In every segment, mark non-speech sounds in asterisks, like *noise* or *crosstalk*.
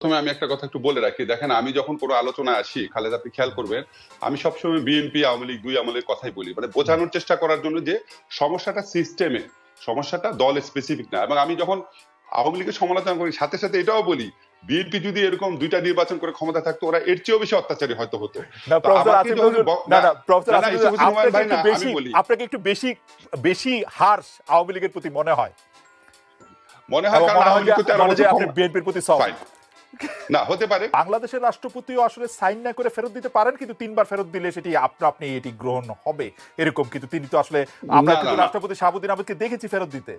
প্রথমে আমি একটা কথা একটু বলে রাখি। দেখেন আমি যখন কোনো আলোচনায় আসি খালেদ আপনি খেয়াল করবেন আমি সবসময় বিএনপি আওয়ামী লীগ দুই আমলের কথাই বলি। মানে বোঝানোর চেষ্টা করার জন্য যে সমস্যাটা সিস্টেমে সমস্যাটা দল স্পেসিফিক না। এবং আমি যখন আওয়ামী লীগের সমালোচনা করি সাথে সাথে এটাও বলি বিএনপি যদি এরকম দুইটা নির্বাচন করে ক্ষমতা থাকতো ওরা এর চেয়েও বেশি অত্যাচারী হয়তো হতো। আপনাকে একটু বেশি বেশি হার্শ আওয়ামী লীগের প্রতি মনে হয়। মনে হয় কারণ আওয়ামী লীগ তো বিএনপির প্রতি সফট. না হতে পারে। বাংলাদেশের রাষ্ট্রপতিও আসলে সাইন না করে ফেরত দিতে পারেন কিন্তু তিনবার ফেরত দিলে সেটি আপনা আপনি এটি গ্রহণ হবে এরকম। কিন্তু তিনি তো আসলে আমরা কিন্তু। রাষ্ট্রপতি শাহাবুদ্দিন আহমেদকে দেখেছি ফেরত দিতে।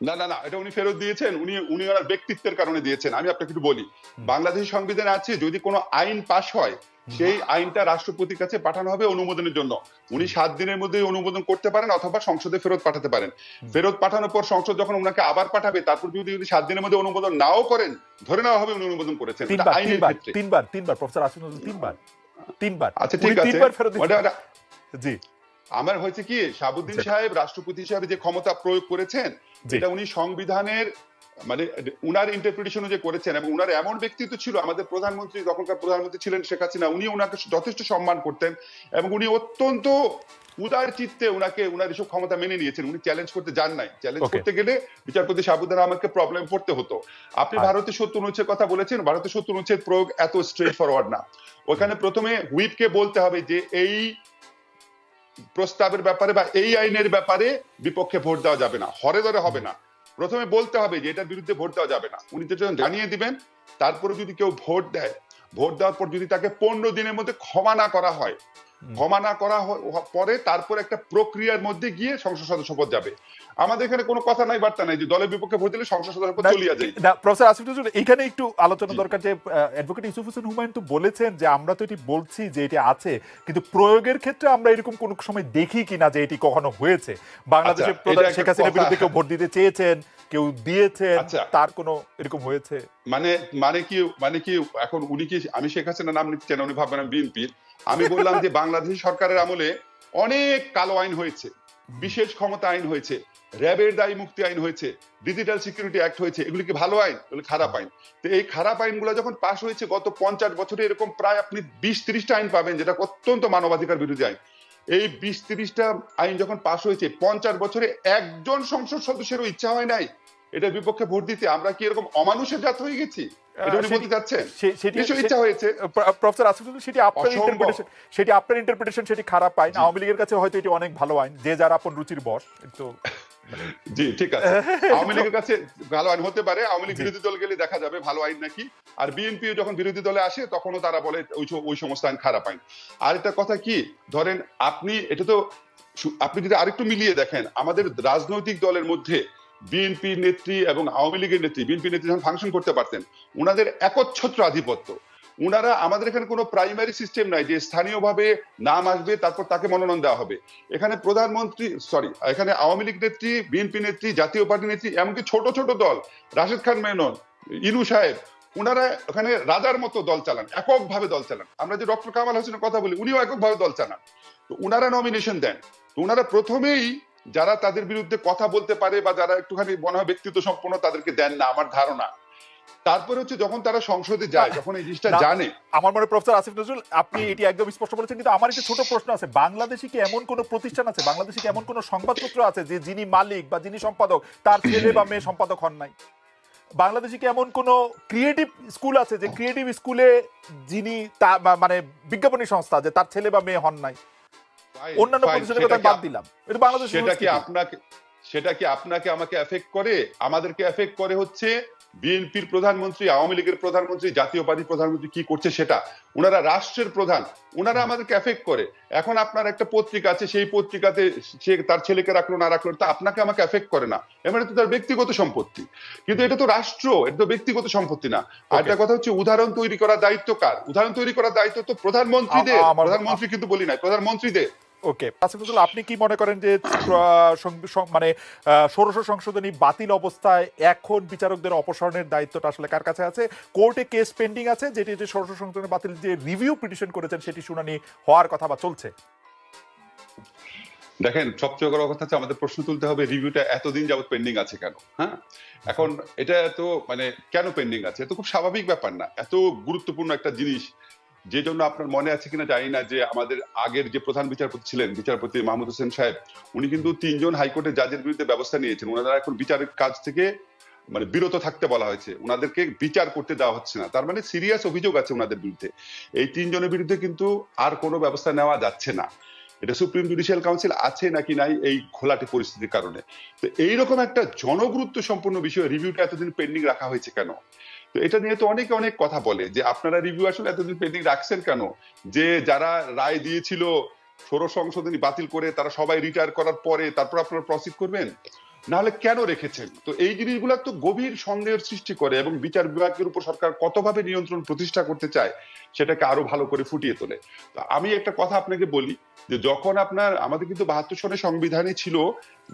না না না এটা উনি ফেরত দিয়েছেন উনি উনি ওনার ব্যক্তিত্বের কারণে দিয়েছেন। আমি আপনাকে একটু বলি বাংলাদেশ সংবিধানে আছে যদি কোনো আইন পাশ হয় সেই আইনটা রাষ্ট্রপতির কাছে পাঠানো হবে অনুমোদনের জন্য। উনি সাত দিনের মধ্যে অনুমোদন করতে পারেন অথবা সংসদে ফেরত পাঠাতে পারেন। ফেরত পাঠানোর পর সংসদ যখন ওনাকে আবার পাঠাবে তারপর যদি উনি সাত দিনের মধ্যে অনুমোদন নাও করেন ধরে নেওয়া হবে উনি অনুমোদন করেছেন। তিনবার আইনের তিনবার ক্ষেত্রে। তিনবার তিনবার প্রফেসর আসিফ তিনবার তিনবার। আচ্ছা ঠিক আছে। জি। আমার হয়েছে কি শাহাবুদ্দিন জি। সাহেব রাষ্ট্রপতি হিসাবে যে ক্ষমতা প্রয়োগ করেছেন। এটা উনি সংবিধানের মানে উনার ইন্টারপ্রিটেশন যে করেছেন এবং উনার এমন ব্যক্তিত্ব ছিল আমাদের প্রধানমন্ত্রী তখনকার প্রধানমন্ত্রী ছিলেন শেখ হাসিনা উনি ওনাকে যথেষ্ট সম্মান করতেন এবং উনি অত্যন্ত উদার চিত্তে উনাকে উনার এসব ক্ষমতা মেনে নিয়েছেন। উনি চ্যালেঞ্জ করতে যান নাই। চ্যালেঞ্জ করতে গেলে বিচারপতি শাহাবুদ্দিন আহমেদকে প্রবলেম পড়তে হতো। আপনি আচ্ছা। ভারতের সত্য অনুচ্ছেদ কথা বলেছেন ভারতের সত্য অনুচ্ছেদ প্রয়োগ এত স্ট্রেট ফরওয়ার্ড না। ওখানে প্রথমে হুইপকে বলতে হবে যে এই প্রস্তাবের ব্যাপারে বা এই আইনের ব্যাপারে বিপক্ষে ভোট দেওয়া যাবে না। হরে ধরে হবে না। প্রথমে বলতে হবে যে, এটার বিরুদ্ধে ভোট দেওয়া যাবে না। উনি তো জানিয়ে দিবেন, তারপরে যদি কেউ ভোট দেয়, ভোট দেওয়ার পর যদি তাকে পনেরো দিনের মধ্যে ক্ষমা না করা হয় ক্ষমা না করা পরে তারপর একটা প্রক্রিয়ার মধ্যে গিয়ে সংসদ সদস্য পদ যাবে। আমাদের এখানে কোনো কথা নাই বার্তা নাই যে দলের বিপক্ষে ভোট দিলে সংসদ সদস্য পদ চলিয়া যায়। না প্রফেসর আসিফ নজরুল এখানে একটু আলোচনা দরকার যে অ্যাডভোকেট ইউসুফ হোসেন হুমায়ুন তো বলেছেন যে আমরা তো এটি বলছি যে এটি আছে কিন্তু প্রয়োগের ক্ষেত্রে আমরা এরকম কোন সময় দেখি কিনা যে এটি কখনো হয়েছে? বাংলাদেশের আচ্ছা, প্রধান শেখ হাসিনার বিরুদ্ধে কেউ ভোট দিতে চেয়েছেন কেউ দিয়েছেন আচ্ছা। তার কোনো এরকম হয়েছে? মানে মানে কি মানে কি এখন উনি কি আমি শেখ হাসিনা নাম নিতে চাই না, উনি ভাববেন বিএনপির। আমি বললাম যে বাংলাদেশ সরকারের আমলে অনেক কালো আইন হয়েছে, বিশেষ ক্ষমতা আইন হয়েছে, র্যাবের দায়ী মুক্তি আইন হয়েছে, ডিজিটাল সিকিউরিটি অ্যাক্ট হয়েছে, এগুলি কি ভালো আইন? খারাপ আইন। তো এই খারাপ আইনগুলো যখন পাশ হয়েছে গত পঞ্চাশ বছরে, এরকম প্রায় আপনি বিশ ত্রিশটা আইন পাবেন, যেটা অত্যন্ত মানবাধিকার বিরোধী আইন। এই বিশ ত্রিশটা আইন যখন পাশ হয়েছে, পঞ্চাশ বছরে একজন সংসদ সদস্যেরও ইচ্ছা হয় নাই। এটার বিপক্ষে ভোট দিতে। আমরা কি এরকম অমানুষের জাত হয়ে গেছি? এটা সেটি- বলতে চাচ্ছেন? সে- সেটি নিশ্চয়ই সে- ইচ্ছা হয়েছে। প্র- প্রফেসর আসিফ নজরুল সেটি আপনার ইন্টারপ্রিটেশন সেটি আপনার ইন্টারপ্রিটেশন সেটি খারাপ আইন। আওয়ামী লীগের কাছে হয়তো এটি অনেক ভালো আইন। যে যার আপন রুচির বস তো জি ঠিক আছে। *laughs* আওয়ামী লীগের কাছে ভালো আইন হতে পারে। আওয়ামী লীগ বিরোধী দল গেলে দেখা যাবে ভালো আইন নাকি। আর বিএনপি যখন বিরোধী দলে আসে তখনও তারা বলে ওই ওই সমস্ত আইন খারাপ আইন। আর একটা কথা কি ধরেন আপনি এটা তো আপনি যদি আরেকটু মিলিয়ে দেখেন আমাদের রাজনৈতিক দলের মধ্যে বিএনপি নেত্রী এবং আওয়ামী লীগের নেত্রী বিএনপি নেত্রী যখন ফাংশন করতে পারতেন ওনাদের একচ্ছত্র আধিপত্য। উনারা আমাদের এখানে কোনো প্রাইমারি সিস্টেম নাই যে স্থানীয়ভাবে নাম আসবে, তারপর তাকে মনোনয়ন দেওয়া হবে। এখানে প্রধানমন্ত্রী সরি এখানে আওয়ামী লীগ নেত্রী বিএনপি নেত্রী, জাতীয় পার্টি নেত্রী, এমনকি ছোট ছোট দল, রাশেদ খান মেনন, ইনু সাহেব, উনারা ওখানে রাজার মতো দল চালান, এককভাবে দল চালান। আমরা যে ডক্টর কামাল হোসেনের কথা বলি, উনিও এককভাবে দল চালান। তো ওনারা নমিনেশন দেন। তো ওনারা প্রথমেই যারা তাদের বিরুদ্ধে কথা বলতে পারে বা যারা একটুখানি মনে হয় ব্যক্তিত্ব সম্পন্ন তাদেরকে দেন না আমার ধারণা। তারপরে হচ্ছে যখন তারা সংসদে যায় যখন এই জিনিসটা জানে। আমার মনে প্রফেসর আসিফ নজরুল আপনি এটি একদম স্পষ্ট বলেছেন কিন্তু আমার একটা ছোট প্রশ্ন আছে। বাংলাদেশে কি এমন কোন প্রতিষ্ঠান আছে? বাংলাদেশে কি এমন কোন সংবাদপত্র আছে যে যিনি মালিক বা যিনি সম্পাদক তার ছেলে বা মেয়ে সম্পাদক হন নাই? বাংলাদেশে কি এমন কোন ক্রিয়েটিভ স্কুল আছে যে ক্রিয়েটিভ স্কুলে যিনি মানে বিজ্ঞাপনী সংস্থা যে তার ছেলে বা মেয়ে হন নাই? অন্যান্য Fine, প্রতিষ্ঠানের কথা বাদ দিলাম। এটা বাংলাদেশ সেটা কি আপনাকে সেটা কি আপনাকে আমাকে এফেক্ট করে? আমাদেরকে এফেক্ট করে হচ্ছে বিএনপির প্রধানমন্ত্রী আওয়ামী লীগের প্রধানমন্ত্রী জাতীয় পার্টির প্রধানমন্ত্রী কি করছে সেটা। ওনারা রাষ্ট্রের প্রধান। ওনারা আমাদেরকে এফেক্ট করে। এখন আপনার একটা পত্রিকা আছে সেই পত্রিকাতে সে তার ছেলেকে রাখল না রাখল তা আপনাকে আমাকে এফেক্ট করে না। এবার তো তার ব্যক্তিগত সম্পত্তি। কিন্তু এটা তো রাষ্ট্র এটা তো ব্যক্তিগত সম্পত্তি না। আর একটা কথা হচ্ছে উদাহরণ তৈরি করার দায়িত্ব কার? উদাহরণ তৈরি করার দায়িত্ব তো প্রধানমন্ত্রীদের। প্রধানমন্ত্রী কিন্তু বলি নাই প্রধানমন্ত্রীদের। ওকে আসিফ নজরুল আপনি কি মনে করেন যে মানে ষোড়শ সংশোধনী বাতিল অবস্থায় এখন বিচারকদের অপসারণের দায়িত্বটা আসলে কার কাছে আছে? কোর্টে কেস পেন্ডিং আছে, যেটি যে ষোড়শ সংশোধনী বাতিল যে রিভিউ পিটিশন করেছেন, সেটি শুনানি হওয়ার কথা বা চলছে? দেখেন সবচেয়ে বড় কথা হচ্ছে, আমাদের প্রশ্ন তুলতে হবে রিভিউটা এতদিন যাবত পেন্ডিং আছে কেন? হ্যাঁ? এখন, এটা এত মানে কেন পেন্ডিং আছে? এত খুব স্বাভাবিক ব্যাপার না। এত গুরুত্বপূর্ণ একটা জিনিস যে জন্য আপনার মনে আছে কিনা জানি না যে আমাদের আগের যে প্রধান বিচারপতি ছিলেন, বিচারপতি মাহমুদ হোসেন সাহেব, উনি কিন্তু তিনজন হাইকোর্টের জাজের বিরুদ্ধে ব্যবস্থা নিয়েছেন। ওনারা এখন বিচারের কাজ থেকে মানে বিরত থাকতে বলা হয়েছে। ওনাদেরকে বিচার করতে দেওয়া হচ্ছে না। তার মানে সিরিয়াস অভিযোগ আছে ওনাদের বিরুদ্ধে। এই তিনজনের বিরুদ্ধে কিন্তু আর কোনো ব্যবস্থা নেওয়া যাচ্ছে না। এটা সুপ্রিম জুডিশিয়াল কাউন্সিল আছে নাকি নাই, এই ঘোলাটে পরিস্থিতির কারণে। তো এইরকম একটা জনগুরুত্ব সম্পূর্ণ বিষয় রিভিউটা এতদিন পেন্ডিং রাখা হয়েছে কেন? তো এটা নিয়ে তো অনেকে অনেক কথা বলে যে আপনারা রিভিউ আসলে এতদিন পেন্ডিং রাখছেন কেন? যে যারা রায় দিয়েছিল ষোড়শ সংশোধনী বাতিল করে তারা সবাই রিটায়ার করার পরে তারপর আপনারা প্রসিড করবেন? নাহলে কেন রেখেছেন? তো এই জিনিসগুলো তো গভীর সন্দেহের সৃষ্টি করে এবং বিচার বিভাগের উপর সরকার কতভাবে নিয়ন্ত্রণ প্রতিষ্ঠা করতে চায় সেটাকে আরও ভালো করে ফুটিয়ে তোলে। আমি একটা কথা আপনাকে বলি যে যখন আপনার, আমাদের কিন্তু বাহাত্তর সনের সংবিধানে ছিল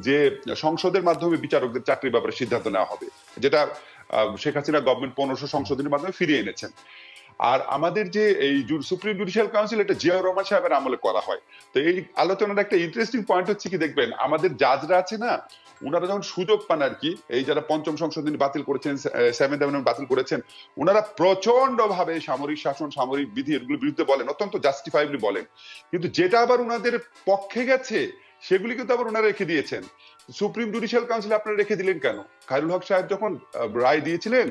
যে সংসদের মাধ্যমে বিচারকদের চাকরির ব্যাপারে সিদ্ধান্ত নেওয়া হবে। যেটা শেখ হাসিনা গভর্নমেন্ট পনেরোশো সংশোধনের মাধ্যমে ফিরিয়ে এনেছেন। আর আমাদের যে এই সুপ্রিম জুডিশিয়াল কাউন্সিল এটা জিয়াউর রহমান সাহেবের আমলে করা হয়। তো এই আলোচনার একটা ইন্টারেস্টিং পয়েন্ট হচ্ছে কি, দেখবেন, আমাদের জাজরা আছে না ওনারা যখন সুযোগ পান আর কি, এই যারা পঞ্চম সংশোধনী বাতিল করেছেন সেভেন্থ অ্যামেন্ডমেন্ট বাতিল করেছেন ওনারা প্রচণ্ড ভাবে সামরিক শাসন, সামরিক বিধি এগুলোর বিরুদ্ধে বলেন, অত্যন্ত জাস্টিফাইবলি বলেন। কিন্তু যেটা আবার ওনাদের পক্ষে গেছে সেগুলি কিন্তু আবার ওনারা রেখে দিয়েছেন। সুপ্রিম জুডিশিয়াল কাউন্সিল আপনারা রেখে দিলেন কেন? খায়রুল হক সাহেব যখন রায় দিয়েছিলেন,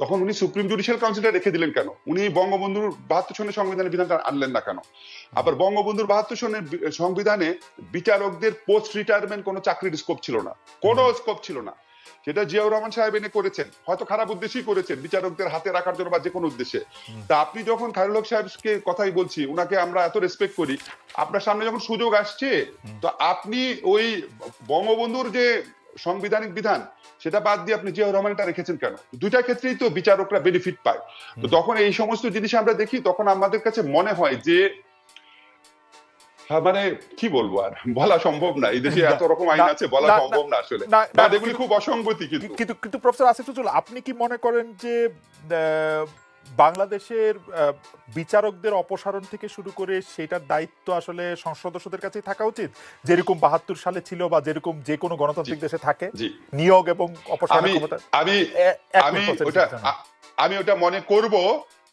তখন উনি সুপ্রিম জুডিশিয়াল কাউন্সিলটা রেখে দিলেন কেন? উনি বঙ্গবন্ধুর বাহাত্তর সনের সংবিধানের বিধানটা আনলেন না কেন? আবার বঙ্গবন্ধুর বাহাত্তর সনের সংবিধানে বিচারকদের পোস্ট রিটায়ারমেন্ট কোনো চাকরির স্কোপ ছিল না। কোনো স্কোপ ছিল না। সেটা জিয়াউর রহমান সাহেব এনে করেছেন। হয়তো খারাপ উদ্দেশ্যেই করেছেন বিচারকদের হাতে রাখার জন্য বা যে কোনো উদ্দেশ্যে তা আপনি যখন খায়রুল হক সাহেবকে কথাই বলছি উনাকে আমরা এত রেসপেক্ট করি আপনার সামনে যখন সুযোগ আসছে তো আপনি ওই বঙ্গবন্ধুর যে সাংবিধানিক বিধান সেটা বাদ দিয়ে আপনি জিয়াউর রহমানটা রেখেছেন কেন? দুইটা ক্ষেত্রেই তো বিচারকরা বেনিফিট পায়। তো তখন এই সমস্ত জিনিস আমরা দেখি তখন আমাদের কাছে মনে হয় যে মানে কি বলব আর? বলা সম্ভব না। এই দেশে এত রকম আইন আছে বলা সম্ভব না আসলে। না, এগুলি খুব অসঙ্গতি কিন্তু। কিন্তু কিন্তু প্রফেসর আসিফুজুল আপনি কি মনে করেন যে বাংলাদেশের বিচারকদের অপসারণ থেকে শুরু করে সেটার দায়িত্ব আসলে সংসদ সদস্যদের কাছেই থাকা উচিত? যেরকম বাহাত্তর সালে ছিল বা যেরকম যে কোনো গণতান্ত্রিক দেশে থাকে নিয়োগ এবং অপসারণ ক্ষমতা আমি আমি ওটা আমি ওটা মনে করব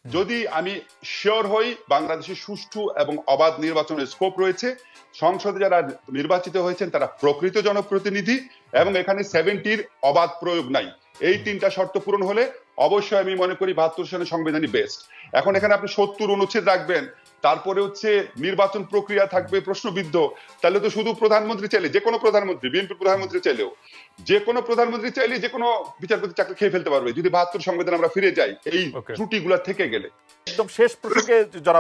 যদি আমি শিওর হই বাংলাদেশে সুষ্ঠু এবং অবাধ নির্বাচনের স্কোপ রয়েছে, সংসদে যারা নির্বাচিত হয়েছেন তারা প্রকৃত জনপ্রতিনিধি এবং এখানে সেভেন্টির অবাধ প্রয়োগ নাই। এই তিনটা শর্ত পূরণ হলে অবশ্যই আমি মনে করি বাহাত্তর সালের সংবিধানই বেস্ট এখন এখানে আপনি সত্তর অনুচ্ছেদ রাখবেন তারপরে হচ্ছে নির্বাচন প্রক্রিয়া থাকবে প্রশ্নবিদ্ধ তাহলে তো শুধু প্রধানমন্ত্রী চাইলে যে কোনো প্রধানমন্ত্রী বিএনপি প্রধানমন্ত্রী চাইলেও যে কোনো প্রধানমন্ত্রী চাইলে যে কোনো বিচারপতি চাকরি খেয়ে ফেলতে পারবে যদি বাহাত্তর সংবিধান আমরা ফিরে যাই এই. ত্রুটিগুলা থেকে গেলে একদম শেষ প্রসঙ্গে যারা